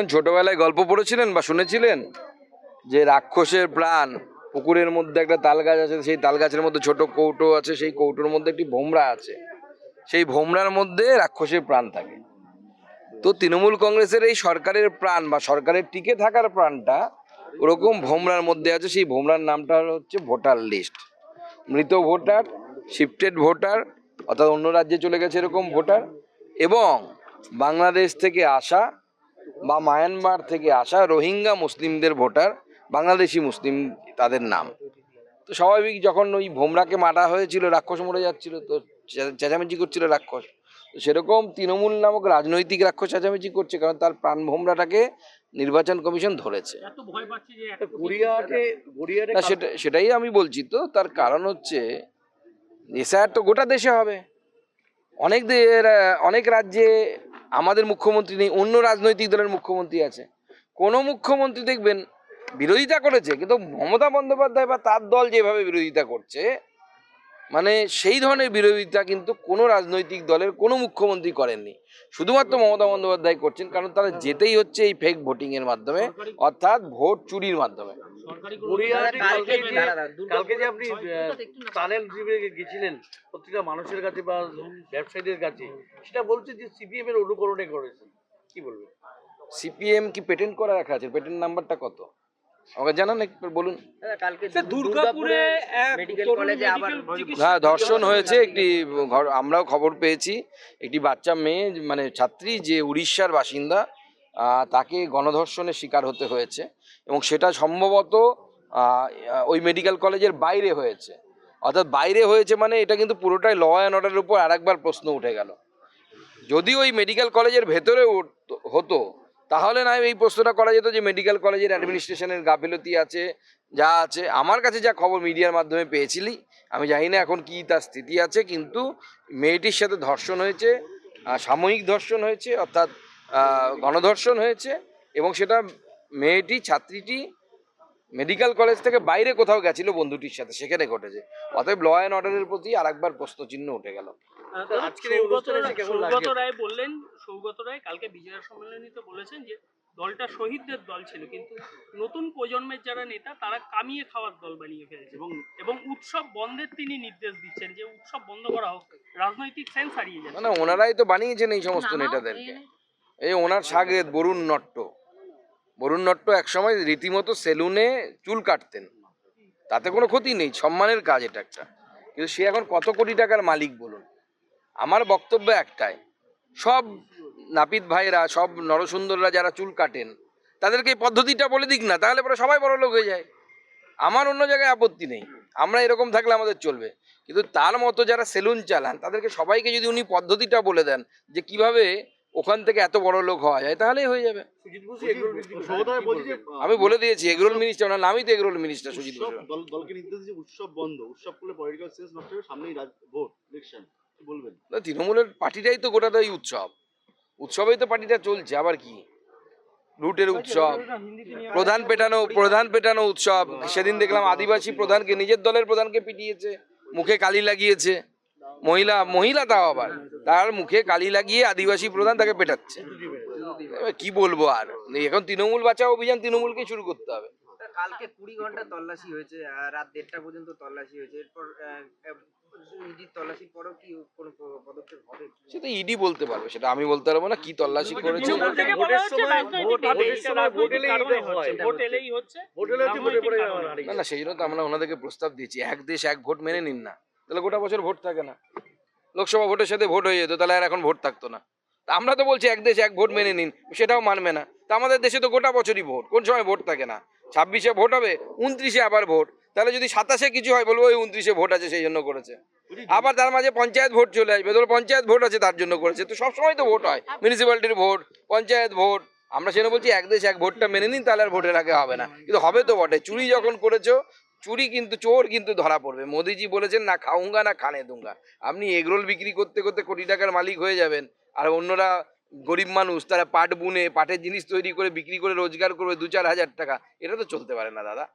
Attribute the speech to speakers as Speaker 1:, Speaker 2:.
Speaker 1: যখন ছোটবেলায় গল্প পড়েছিলেন বা শুনেছিলেন? যে রাক্ষসের প্রাণ, পুকুরের মধ্যে একটা তাল গাছ আছে, সেই তাল গাছের মধ্যে ছোট কৌটো আছে, সেই কৌটোর মধ্যে একটি ভোমরা আছে। সেই ভোমরার মধ্যে রাক্ষসের প্রাণ থাকে। তো তৃণমূল কংগ্রেসের এই সরকারের প্রাণ বা সরকারের টিকে থাকার প্রাণটা ওরকম ভোমরার মধ্যে আছে, সেই ভোমরার নামটা হচ্ছে ভোটার লিস্ট। মৃত ভোটার, শিফটেড ভোটার, অর্থাৎ অন্য রাজ্যে চলে গেছে এরকম ভোটার এবং বাংলাদেশ থেকে আসা বা মায়ানমার থেকে আসা রোহিঙ্গা মুসলিমদের ভোটার বাংলাদেশি মুসলিম তাদের নাম। তো স্বাভাবিক যখন ওই ভোমরাকে মারা হয়েছিল রাক্ষস মরে যাচ্ছিল তো চেঁচামেচি করছিল রাক্ষস। তো সেরকম তৃণমূল নামক রাজনৈতিক রাক্ষস চেঁচামেচি করছে কারণ তার প্রাণ ভোমরাটাকে নির্বাচন কমিশন ধরেছে।
Speaker 2: ভয় পাচ্ছি যে একটা
Speaker 3: গড়িয়াহাটে গড়িয়াহাটে
Speaker 1: না। সেটা সেটাই আমি বলছি তো তার কারণ হচ্ছে এসআর তো গোটা দেশে হবে। অনেক অনেক রাজ্যে আমাদের মুখ্যমন্ত্রী নেই, অন্য রাজনৈতিক দলের মুখ্যমন্ত্রী আছে। কোনো মুখ্যমন্ত্রী দেখবেন বিরোধিতা করেছে, কিন্তু মমতা বন্দ্যোপাধ্যায় বা তার দল যেভাবে বিরোধিতা করছে মানে সেই ধরনের বিরোধিতা কিন্তু কোনো রাজনৈতিক দলের কোনো মুখ্যমন্ত্রী করেননি। শুধুমাত্র মমতা বন্দ্যোপাধ্যায় করছেন, কারণ তারা যেতেই হচ্ছে এই ফেক ভোটিং এর মাধ্যমে, অর্থাৎ ভোট চুরির মাধ্যমে।
Speaker 3: কালকে যে
Speaker 2: দাঁড়া,
Speaker 3: কালকে যে আপনি টানেল শিবিরে গেছিলেন প্রত্যেকটা মানুষের কাছে বা ব্যবসায়ীদের কাছে সেটা বলছে যে সিপিএম এর অনুকরণে করেছেন। কি বলবেন?
Speaker 1: সিপিএম কি পেটেন্ট করা রাখা আছে? পেটেন্ট নাম্বারটা কত? আমাকে জানান বলুন।
Speaker 4: কালকে
Speaker 2: দুর্গাপুরে
Speaker 1: হ্যাঁ ধর্ষণ হয়েছে একটি ঘর আমরাও খবর পেয়েছি। একটি বাচ্চা মেয়ে মানে ছাত্রী যে উড়িষ্যার বাসিন্দা তাকে গণধর্ষণের শিকার হতে হয়েছে এবং সেটা সম্ভবত ওই মেডিকেল কলেজের বাইরে হয়েছে। অর্থাৎ বাইরে হয়েছে মানে এটা কিন্তু পুরোটাই ল অ্যান্ড অর্ডারের উপর আরেকবার প্রশ্ন উঠে গেল। যদি ওই মেডিকেল কলেজের ভেতরে হতো, তাহলে না এই প্রশ্নটা করা যেত যে মেডিকেল কলেজের অ্যাডমিনিস্ট্রেশনের গাফিলতি আছে, যা আছে। আমার কাছে যা খবর মিডিয়ার মাধ্যমে পেয়েছিলি, আমি জানি না এখন কি তার স্থিতি আছে, কিন্তু মেয়েটির সাথে ধর্ষণ হয়েছে সাময়িক ধর্ষণ হয়েছে, অর্থাৎ গণধর্ষণ হয়েছে এবং সেটা মেয়েটি ছাত্রীটি মেডিকেল কলেজ থেকে বাইরে কোথাও গেছিল বন্ধুটির সাথে সেখানে ঘটেছে। অতএব ল অ্যান্ড অর্ডারের প্রতি আরেকবার প্রশ্নচিহ্ন উঠে গেল।
Speaker 2: সৌগত রায়- সৌগত রায় বললেন সৌগত রায় কালকে বিজয়া সম্মেলনীতে বলেছেন যে দলটা শহীদদের দল ছিল কিন্তু নতুন প্রজন্মের যারা নেতা তারা কামিয়ে খাওয়ার দল বানিয়ে ফেলেছে। এবং এবং উৎসব বন্ধের তিনি নির্দেশ দিচ্ছেন যে উৎসব বন্ধ করা হোক রাজনৈতিক সেন্স হারিয়ে যাচ্ছে।
Speaker 1: মানে ওনারাই তো বানিয়েছেন এই সমস্ত নেতাদেরকে। এই ওনার সাগরেদ বরুণ নট্ট। বরুণ নট্ট একসময় রীতিমতো সেলুনে চুল কাটতেন। তাতে কোনো ক্ষতি নেই, সম্মানের কাজ এটা একটা। কিন্তু সে এখন কত কোটি টাকার মালিক বলুন? আমার বক্তব্য একটাই, সব নাপিত ভাইরা সব নরসুন্দররা যারা চুল কাটেন, তাদেরকে এই পদ্ধতিটা বলে দিক না, তাহলে পরে সবাই বড় লোক হয়ে যায়। আমার অন্য জায়গায় আপত্তি নেই, আমরা এরকম থাকলে আমাদের চলবে। কিন্তু তার মতো যারা সেলুন চালান, তাদেরকে সবাইকে যদি উনি পদ্ধতিটা বলে দেন যে কীভাবে ওখান থেকে এত বড় লোক হওয়া যায় তাহলেই হয়ে যাবে। আমি বলে দিয়েছি এগরোল মিনিস্টার ওনার নামই তো এগরোল মিনিস্টার সুজিত
Speaker 5: উৎসব
Speaker 1: বসু।
Speaker 5: দলকে নির্দেশ উৎসব বন্ধ। উৎসব করলে পলিটিক্যাল সেন্স নষ্ট হবে সামনেই ভোট ইলেকশন বলবেন?
Speaker 1: না, তৃণমূলের পার্টিটাই তো গোটা গোটাটাই উৎসব। উৎসবেই তো পার্টিটা চলছে আবার কি? রুটের উৎসব প্রধান পেটানো প্রধান পেটানো উৎসব। সেদিন দেখলাম আদিবাসী প্রধানকে নিজের দলের প্রধানকে পিটিয়েছে মুখে কালি লাগিয়েছে। মহিলা মহিলা তাও আবার। তার মুখে কালি লাগিয়ে আদিবাসী প্রধান তাকে পেটাচ্ছে। কি বলব আর? এখন তৃণমূল বাঁচাও অভিযান তৃণমূলকে শুরু করতে হবে।
Speaker 4: কালকে কুড়ি ঘণ্টা তল্লাশি হয়েছে রাত দেড়টা পর্যন্ত তল্লাশি হয়েছে। এরপর
Speaker 1: সেটা ইডি বলতে পারবে সেটা আমি বলতে পারব না কি তল্লাশি করেছে। না সেই জন্য তো আমরা ওনাদেরকে প্রস্তাব দিয়েছি এক দেশ এক ভোট মেনে নিন না। তাহলে গোটা বছর ভোট থাকে না। লোকসভা ভোটের সাথে ভোট হয়ে যেত, তাহলে আর এখন ভোট থাকতো না। আমরা তো বলছি, এক দেশ এক ভোট মেনে নিন, সেটাও মানবে না। তা আমাদের দেশে তো গোটা বছরই ভোট, কোন সময় ভোট থাকে না। ছাব্বিশে ভোট হবে, উনত্রিশে আবার ভোট। তাহলে যদি সাতাশে কিছু হয়, বলব ওই উনত্রিশে ভোট আছে, সেই জন্য করেছে। আবার তার মাঝে পঞ্চায়েত ভোট চলে আসবে, ধরো পঞ্চায়েত ভোট আছে, তার জন্য করেছে। তো সবসময় তো ভোট হয় মিউনিসিপ্যালিটির ভোট, পঞ্চায়েত ভোট। আমরা সেটা বলছি, এক দেশ এক ভোটটা মেনে নিন, তাহলে আর ভোটের আগে হবে না। কিন্তু হবে তো বটে, চুরি যখন করেছ চুরি কিন্তু, চোর কিন্তু ধরা পড়বে। মোদিজি বলেছেন, না খাউঙ্গা না খানে দুঙ্গা। আপনি এগরোল বিক্রি করতে করতে কোটি টাকার মালিক হয়ে যাবেন। আর অন্যরা গরিব মানুষ, তারা পাট বুনে, পাটের জিনিস তৈরি করে, বিক্রি করে, রোজগার করবে দু চার হাজার টাকা। এটা তো চলতে পারে না, দাদা।